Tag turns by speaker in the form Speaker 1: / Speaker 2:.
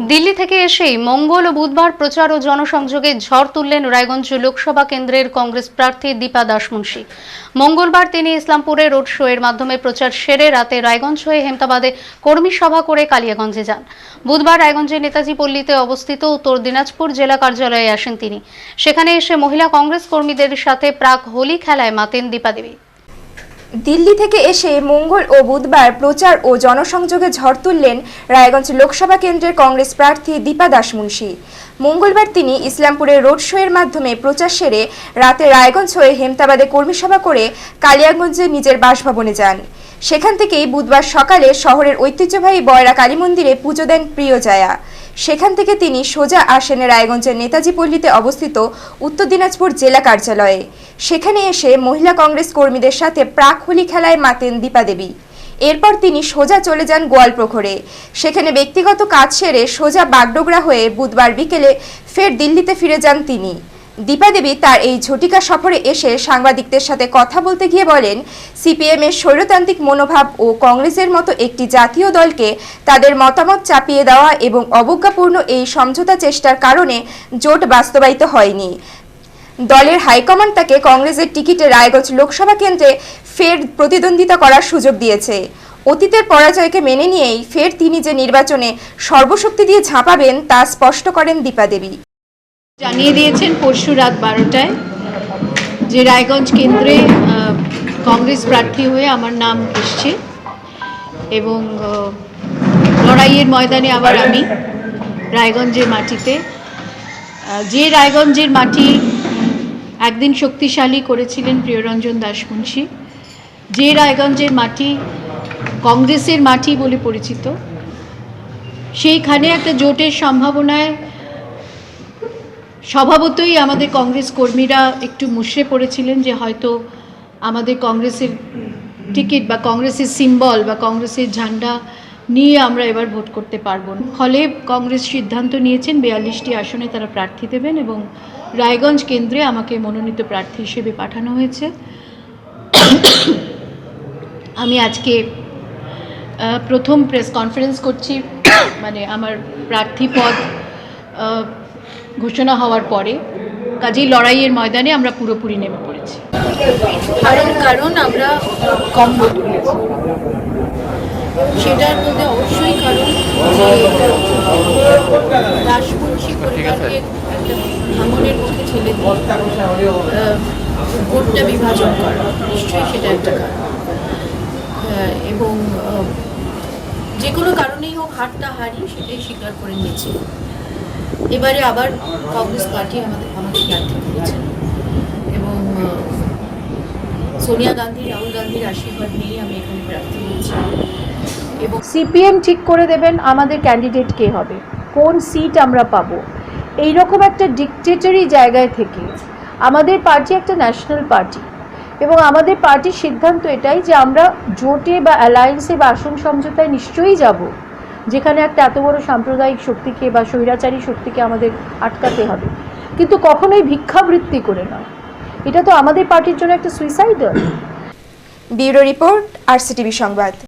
Speaker 1: দিল্লি থেকে এসেই মঙ্গল ও বুধবার প্রচার ও জনসংযোগে ঝড় তুললেন রায়গঞ্জ লোকসভা কেন্দ্রের কংগ্রেস প্রার্থী দীপা দাসমুন্সি মঙ্গলবার তিনি ইসলামপুরে রোড শো এর মাধ্যমে প্রচার সেরে রাতে রায়গঞ্জ হয়ে হেমতাবাদে কর্মী সভা করে কালিয়াগঞ্জে যান। বুধবার রায়গঞ্জের নেতাজি পল্লীতে অবস্থিত উত্তর দিনাজপুর জেলা কার্যালয়ে আসেন তিনি। সেখানে এসে মহিলা কংগ্রেস কর্মীদের সাথে প্রাক হোলি খেলায় মাতেন দীপা দেবী।
Speaker 2: দিল্লি থেকে এসে মঙ্গল ও বুধবার প্রচার ও জনসংযোগে ঝড় তুললেন রায়গঞ্জ লোকসভা কেন্দ্রের কংগ্রেস প্রার্থী দীপা দাসমুন্সি মঙ্গলবার তিনি ইসলামপুরে রোড শো এর মাধ্যমে প্রচার সেরে রাতে রায়গঞ্জ হয়ে হেমতাবাদে কর্মীসভা করে কালিয়াগঞ্জে নিজের বাসভবনে যান। সেখান থেকেই বুধবার সকালে শহরের ঐতিহ্যবাহী বয়রা কালী মন্দিরে পুজো দেন প্রিয় জায়া। সেখান থেকে তিনি সোজা আসেন রায়গঞ্জের নেতাজি পল্লীতে অবস্থিত উত্তর দিনাজপুর জেলা কার্যালয়ে। সেখানে এসে মহিলা কংগ্রেস কর্মীদের সাথে প্রাক হোলি খেলায় মাতেন দীপা দেবী। এরপর তিনি সোজা চলে যান গোয়ালপ্রখরে সেখানে ব্যক্তিগত কাজ সেরে সোজা বাগডোগরা হয়ে বুধবার বিকেলে ফের দিল্লিতে ফিরে যান তিনি। দীপা দেবী তার এই ঝটিকা সফরে এসে সাংবাদিকদের সাথে কথা বলতে গিয়ে বলেন সিপিএম এর স্বৈরতান্ত্রিক মনোভাব ও কংগ্রেসের মতো একটি জাতীয় দলকে তাদের মতামত চাপিয়ে দেওয়া এবং অবজ্ঞাপূর্ণ এই সমঝোতা চেষ্টার কারণে জোট বাস্তবায়িত হয়নি। দলের হাইকমান্ড তাকে কংগ্রেসের টিকিটে রায়গঞ্জ লোকসভা কেন্দ্রে ফের প্রতিদ্বন্দ্বিতা করার সুযোগ দিয়েছে। অতীতের পরাজয়কে মেনে নিয়েই ফের তিনি যে নির্বাচনে সর্বশক্তি দিয়ে ঝাঁপাবেন তা স্পষ্ট করেন দীপা দেবী।
Speaker 3: জানিয়ে দিয়েছেন পরশু রাত বারোটায় যে রায়গঞ্জ কেন্দ্রে কংগ্রেস প্রার্থী হয়ে আমার নাম এসছে এবং লড়াইয়ের ময়দানে আবার আমি রায়গঞ্জের মাটিতে। যে রায়গঞ্জের মাটি একদিন শক্তিশালী করেছিলেন প্রিয়রঞ্জন দাসমুন্সী যে রায়গঞ্জের মাটি কংগ্রেসের মাটি বলে পরিচিত, সেইখানে একটা জোটের সম্ভাবনায় স্বভাবতই আমাদের কংগ্রেস কর্মীরা একটু মুষড়ে পড়েছিলেন যে হয়তো আমাদের কংগ্রেসের টিকিট বা কংগ্রেসের সিম্বল বা কংগ্রেসের ঝান্ডা নিয়ে আমরা এবার ভোট করতে পারব না। ফলে কংগ্রেস সিদ্ধান্ত নিয়েছেন বিয়াল্লিশটি আসনে তারা প্রার্থী দেবেন এবং রায়গঞ্জ কেন্দ্রে আমাকে মনোনীত প্রার্থী হিসেবে পাঠানো হয়েছে। আমি আজকে প্রথম প্রেস কনফারেন্স করছি মানে আমার প্রার্থী পদ ঘোষণা হওয়ার পরে কাজেই লড়াইয়ের ময়দানে আমরা পুরোপুরি নেমে পড়েছি। কারণ কারণ আমরা কম ভোট পেয়েছি। সেটার মধ্যে অবশ্যই কারণ ভাঙনের মুখে আহ, ভোটটা বিভাজন করা নিশ্চয়ই সেটা একটা কারণ। এবং যে কোনো কারণেই হোক হারটা হারি সেটাই স্বীকার করে নিয়েছি। এবারে আবার কংগ্রেস পার্টি আমাদের আমাকে প্রার্থী করেছে এবং সোনিয়া গান্ধী, রাহুল গান্ধীর আশীর্বাদ নিয়ে আমি এখানে প্রার্থী হয়েছি। এবং সিপিএম ঠিক করে দেবেন আমাদের ক্যান্ডিডেট কে হবে। কোন সিট আমরা পাবো? এই রকম একটা ডিকটেটরি জায়গায় থেকে আমাদের পার্টি একটা ন্যাশনাল পার্টি এবং আমাদের পার্টির সিদ্ধান্ত এটাই যে আমরা জোটে বা অ্যালায়েন্সে বা আসন সমঝোতায় নিশ্চয়ই যাব। যেখানে একটা এত বড় সাম্প্রদায়িক শক্তিকে বা স্বৈরাচারী শক্তিকে আমাদের আটকাতে হবে। কিন্তু কখনোই ভিক্ষাবৃত্তি করে নয়। এটা তো আমাদের পার্টির জন্য একটা সুইসাইডাল
Speaker 2: ব্যুরো রিপোর্ট, আর সংবাদ।